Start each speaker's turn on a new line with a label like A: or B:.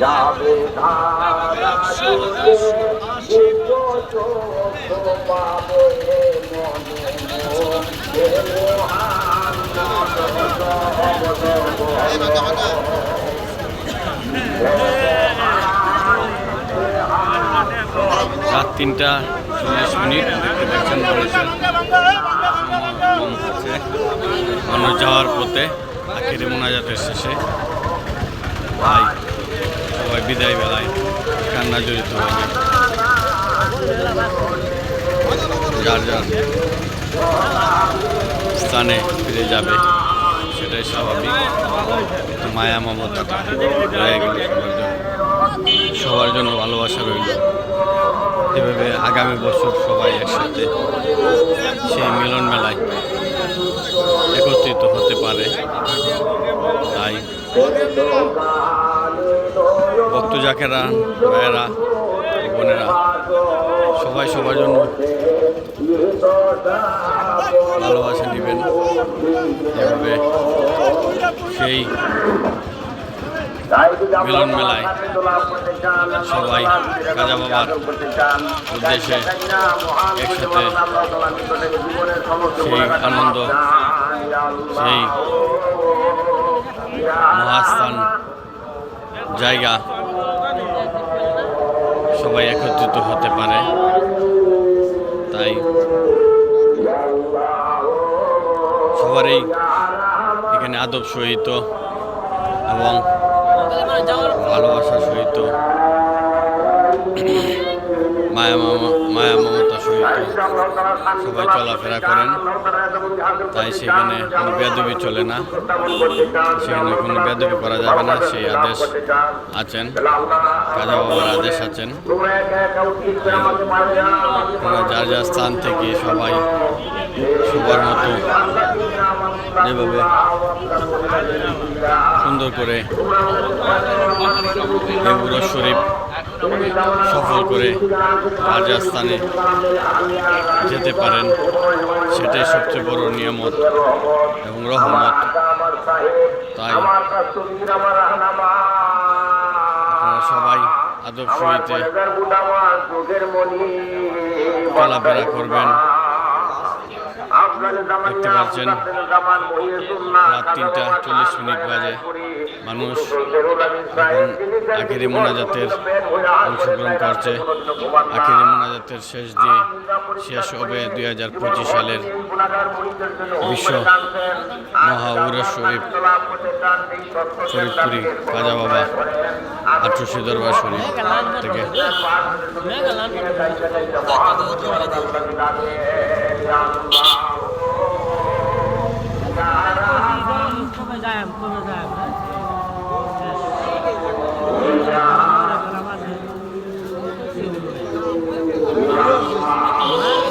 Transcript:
A: যাবে ধারা দিব্য চোখ পাবে মনে হে
B: তিনটা। চল্লিশ মিনিট দেখতে পাচ্ছেন মানুষ যাওয়ার পথে আখেরি মোনাজাতের শেষে ভাই, সবাই বিদায় বেলায় কান্না জড়িত হবে। যার যার স্থানে ফিরে যাবে, সেটাই স্বাভাবিক। মায়া মমতাটা রয়ে গেল সবার জন্য ভালোবাসা রইল। এভাবে আগামী বছর সবাই একসাথে সেই মিলন মেলায় একত্রিত হতে পারে। তাই ভক্ত জাকেরা, ভাইয়েরা, বোনেরা, সবাই সবার জন্য ভালোবাসা নেবেন। এভাবে সেই মিলন মেলায় সবাই কাজা বাবার উদ্দেশ্যে একসাথে সেই আনন্দ, সেই মহাস্থান জায়গা সবাই একত্রিত হতে পারে। তাই সবারই এখানে আদব সহিত এবং সবাই চলাফেরা করেন। তাই সেখানে কোনো বেদবি চলে না। সেখানে কোনো বেদবি করা যাবে না, সেই আদেশ আছেন। কাজা বাবার আদেশ আছেন। যার যার স্থান থেকে সবাই সবার মতো যেভাবে সুন্দর করে শরীফ সফল করে রাজস্থানে যেতে পারেন সেটাই সবচেয়ে বড় নিয়ামত এবং রহমত। তাই আপনারা সবাই আদব চলাফেরা করবেন। দেখতে পাচ্ছেন রাত তিনটা চল্লিশ মিনিট বাজে মানুষ এখন আখেরি মোনাজাতের অংশগ্রহণ করছে আখেরি মোনাজাতের শেষ দিয়ে শেষ হবে দুই হাজার পঁচিশ সালের বিশ্ব মহাউরা শরীফ ফরিদপুরি খাজা বাবা আটশোশি দরবার শরীফ থেকে